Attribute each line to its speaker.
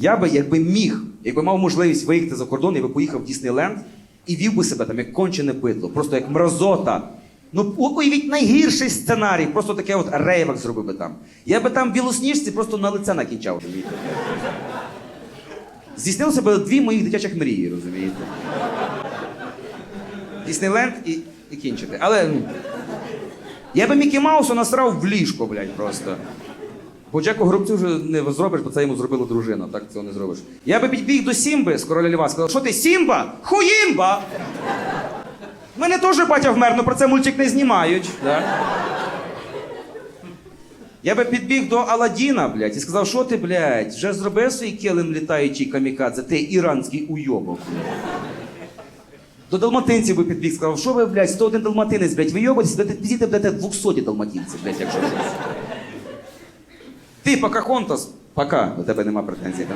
Speaker 1: Я би, якби міг, якби мав можливість виїхати за кордон, я би поїхав в Діснейленд і вів би себе там як кончене бидло, просто як мразота. Ну, уявіть найгірший сценарій, просто таке от рейвак зробив би там. Я би там в білосніжці просто на лице накінчав, розумієте? Здійснило себе дві моїх дитячих мрії, розумієте? Діснейленд і, і кінчити. Але ну, я би Мікі Маусу насрав в ліжко, блядь, просто. Бо Горобцю вже не зробиш, бо це йому зробила дружина, так цього не зробиш. Я би підбіг до Сімби з короля Льва, сказав, що ти Сімба? Хуїмба! Мене теж батя вмер, але про це мультик не знімають. Да? Я би підбіг до Аладдіна, блядь, і сказав, що ти, блядь, вже зробив свій килим літаючий камікадзе, ти іранський уйобок. До далматинців би підбіг, сказав, що ви, блядь, 101 далматинець, блядь, вийобуєтесь, підійте, будете 200 далматинців, блядь, якщо щось. Ти, Покахонтас, пока, до тебе нема претензій.